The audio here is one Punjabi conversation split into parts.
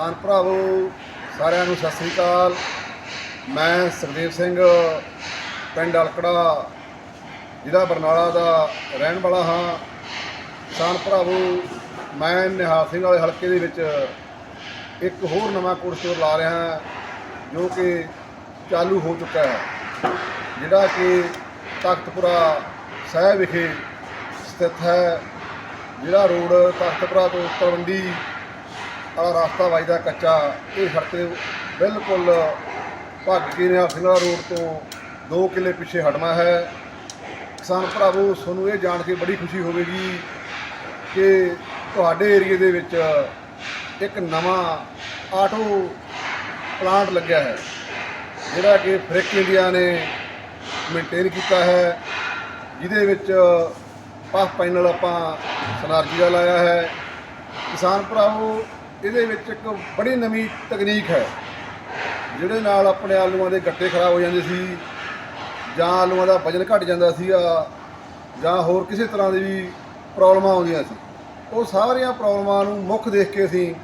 ਕਿਸਾਨ ਭਰਾਵੋ, ਸਾਰਿਆਂ ਨੂੰ ਸਤਿ ਸ੍ਰੀ ਅਕਾਲ। ਮੈਂ ਸੁਖਦੇਵ ਸਿੰਘ, ਪਿੰਡ ਅਲਕੜਾ, ਜ਼ਿਲ੍ਹਾ ਬਰਨਾਲਾ ਦਾ ਰਹਿਣ ਵਾਲਾ ਹਾਂ। ਕਿਸਾਨ ਭਰਾਵੋ, ਮੈਂ ਨਿਹਾਲ ਸਿੰਘ ਵਾਲੇ ਹਲਕੇ ਦੇ ਵਿੱਚ ਇੱਕ ਹੋਰ ਨਵਾਂ ਕੋਰਸ ਸਟੋਰ ਲਾ ਰਿਹਾ ਹਾਂ, ਜੋ ਕਿ ਚਾਲੂ ਹੋ ਚੁੱਕਾ ਹੈ, ਜਿਹੜਾ ਕਿ ਤਖਤਪੁਰਾ ਸਾਹਿਬ ਵਿਖੇ ਸਥਿਤ ਹੈ। ਜਿਹੜਾ ਰੋਡ ਤਖਤਪੁਰਾ ਤੋਂ ਤਲਵੰਡੀ ਵਾਲਾ ਰਸਤਾ ਵੱਜਦਾ ਕੱਚਾ, ਇਹ ਸੜਕ ਦੇ ਬਿਲਕੁਲ ਭੱਗ ਕੇ ਨਿਹਾਲ ਸਿੰਘ ਰੋਡ ਤੋਂ 2 ਕਿੱਲੇ ਪਿੱਛੇ ਹਟਣਾ ਹੈ। ਕਿਸਾਨ ਭਰਾਵੋ, ਤੁਹਾਨੂੰ ਇਹ ਜਾਣ ਕੇ ਬੜੀ ਖੁਸ਼ੀ ਹੋਵੇਗੀ ਕਿ ਤੁਹਾਡੇ ਏਰੀਏ ਦੇ ਵਿੱਚ ਇੱਕ ਨਵਾਂ ਆਟੋ ਪਲਾਂਟ ਲੱਗਿਆ ਹੈ, ਜਿਹੜਾ ਕਿ ਫ੍ਰਿਕ ਇੰਡੀਆ ਨੇ ਮੇਨਟੇਨ ਕੀਤਾ ਹੈ, ਜਿਹਦੇ ਵਿੱਚ ਪਫ ਪੈਨਲ ਆਪਾਂ ਸਨਾਰਜੀ ਦਾ ਲਾਇਆ ਹੈ। ਕਿਸਾਨ ਭਰਾਵੋ ਇਹਦੇ ਵਿੱਚ ਇੱਕ ਬੜੀ ਨਵੀਂ ਤਕਨੀਕ ਹੈ। ਜਿਹੜੇ ਨਾਲ ਆਪਣੇ ਆਲੂਆਂ ਦੇ ਗੱਟੇ ਖਰਾਬ ਹੋ ਜਾਂਦੇ ਸੀ, ਜਾਂ ਆਲੂਆਂ ਦਾ ਵਜਨ ਘਟ ਜਾਂਦਾ ਸੀਗਾ, ਜਾਂ ਹੋਰ ਕਿਸੇ ਤਰ੍ਹਾਂ ਦੀ ਵੀ ਪ੍ਰੋਬਲਮਾਂ ਆਉਂਦੀਆਂ ਸੀ। ਉਹ ਸਾਰੀਆਂ ਪ੍ਰੋਬਲਮਾਂ ਨੂੰ ਮੁੱਖ ਦੇਖ ਕੇ ਅਸੀਂ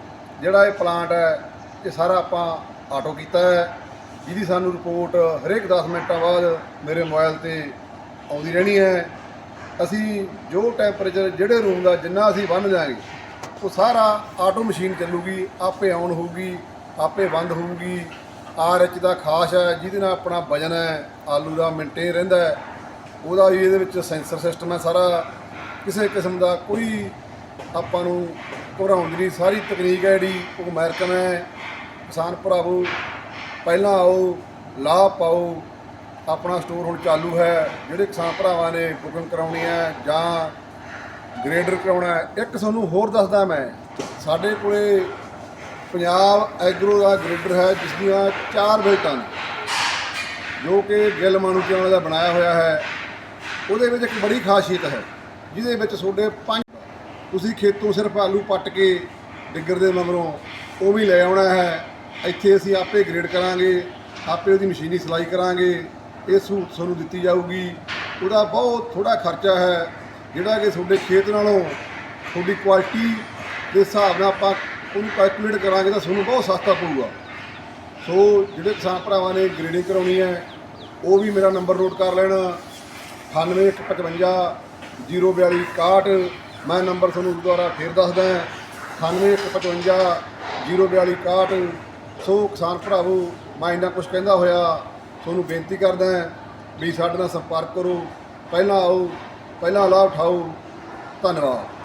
ਜਿਹੜਾ ਇਹ ਪਲਾਂਟ ਹੈ, ਇਹ ਸਾਰਾ ਆਪਾਂ ਆਟੋ ਕੀਤਾ ਹੈ। ਜਿਹਦੀ ਸਾਨੂੰ ਰਿਪੋਰਟ ਹਰੇਕ 10 ਮਿੰਟਾਂ ਬਾਅਦ ਮੇਰੇ ਮੋਬਾਈਲ ਤੇ ਆਉਂਦੀ ਰਹਿਣੀ ਹੈ। ਅਸੀਂ ਜੋ ਟੈਂਪਰੇਚਰ ਜਿਹੜੇ ਰੂਮ ਦਾ ਜਿੰਨਾ ਅਸੀਂ ਬੰਨ ਦਿਆਂਗੇ ਉਹ ਸਾਰਾ ਆਟੋ ਮਸ਼ੀਨ ਚੱਲੂਗੀ, ਆਪੇ ਆਨ ਹੋਊਗੀ, ਆਪੇ ਬੰਦ ਹੋਊਗੀ। ਆਰ ਐਚ ਦਾ ਖਾਸ ਹੈ, ਜਿਹਦੇ ਨਾਲ ਆਪਣਾ ਵਜਨ ਹੈ, ਆਲੂ ਦਾ ਮੇਨਟੇਨ ਰਹਿੰਦਾ ਹੈ। ਉਹਦਾ ਵੀ ਇਹਦੇ ਵਿੱਚ ਸੈਂਸਰ ਸਿਸਟਮ ਹੈ ਸਾਰਾ। ਕਿਸੇ ਕਿਸਮ ਦਾ ਕੋਈ ਆਪਾਂ ਨੂੰ ਘਬਰਾਉਣ ਦੀ ਨਹੀਂ ਸਾਰੀ ਤਕਨੀਕ ਹੈ ਜਿਹੜੀ, ਉਹ ਅਮਰੀਕਨ ਹੈ। ਕਿਸਾਨ ਭਰਾਵੋ, ਪਹਿਲਾਂ ਆਓ ਲਾਭ ਪਾਓ, ਆਪਣਾ ਸਟੋਰ ਹੁਣ ਚਾਲੂ ਹੈ। ਜਿਹੜੇ ਕਿਸਾਨ ਭਰਾਵਾਂ ਨੇ ਬੁਕਿੰਗ ਕਰਾਉਣੀ ਹੈ ਜਾਂ ਗ੍ਰੇਡਰ ਕਰਾਉਣਾ ਹੈ। ਇੱਕ ਤੁਹਾਨੂੰ ਹੋਰ ਦੱਸਦਾ ਮੈਂ, ਸਾਡੇ ਕੋਲੇ ਪੰਜਾਬ ਐਗਰੋ ਦਾ ਗ੍ਰੇਡਰ ਹੈ, ਜਿਸ ਦੀਆਂ ਚਾਰ ਬੇਲਟਾਂ ਨੇ, ਜੋ ਕਿ ਗਿੱਲ ਮਾਨੂਕਿਆਂ ਦਾ ਬਣਾਇਆ ਹੋਇਆ ਹੈ। ਉਹਦੇ ਵਿੱਚ ਇੱਕ ਬੜੀ ਖਾਸੀਅਤ ਹੈ, ਜਿਹਦੇ ਵਿੱਚ ਤੁਹਾਡੇ ਪੰਜ ਤੁਸੀਂ ਖੇਤੋਂ ਸਿਰਫ ਆਲੂ ਪੱਟ ਕੇ ਡਿੱਗਰ ਦੇ ਮਗਰੋਂ ਉਹ ਵੀ ਲੈ ਆਉਣਾ ਹੈ। ਇੱਥੇ ਅਸੀਂ ਆਪੇ ਗ੍ਰੇਡ ਕਰਾਂਗੇ, ਆਪੇ ਉਹਦੀ ਮਸ਼ੀਨੀ ਸਿਲਾਈ ਕਰਾਂਗੇ, ਇਹ ਸਹੂਲਤ ਤੁਹਾਨੂੰ ਦਿੱਤੀ ਜਾਊਗੀ। ਉਹਦਾ ਬਹੁਤ ਥੋੜਾ ਖਰਚਾ ਹੈ ਜਿਹੜਾ ਕਿ ਤੁਹਾਡੇ ਖੇਤ ਨਾਲੋਂ ਤੁਹਾਡੀ ਕੁਆਲਿਟੀ ਦੇ ਹਿਸਾਬ ਨਾਲ ਆਪਾਂ ਉਹਨੂੰ ਕੈਲਕੂਲੇਟ ਕਰਾਂਗੇ ਤਾਂ ਤੁਹਾਨੂੰ ਬਹੁਤ ਸਸਤਾ ਪਊਗਾ। ਸੋ ਜਿਹੜੇ ਕਿਸਾਨ ਭਰਾਵਾਂ ਨੇ ਗ੍ਰੇਡਿੰਗ ਕਰਾਉਣੀ ਹੈ, ਉਹ ਵੀ ਮੇਰਾ ਨੰਬਰ ਨੋਟ ਕਰ ਲੈਣਾ। 9855 042 61 ਮੈਂ ਨੰਬਰ ਤੁਹਾਨੂੰ ਦੁਬਾਰਾ ਫੇਰ ਦੱਸਦਾ 9855 042 61 ਸੋ ਕਿਸਾਨ ਭਰਾਵੋ, ਮੈਂ ਇੰਨਾ ਕੁਝ ਕਹਿੰਦਾ ਹੋਇਆ, ਤੁਹਾਨੂੰ ਬੇਨਤੀ ਕਰਦਾ ਵੀ ਸਾਡੇ ਨਾਲ ਸੰਪਰਕ ਕਰੋ। ਪਹਿਲਾਂ ਆਓ ਪਹਿਲਾਂ ਲਾਭ ਉਠਾਓ ਧੰਨਵਾਦ।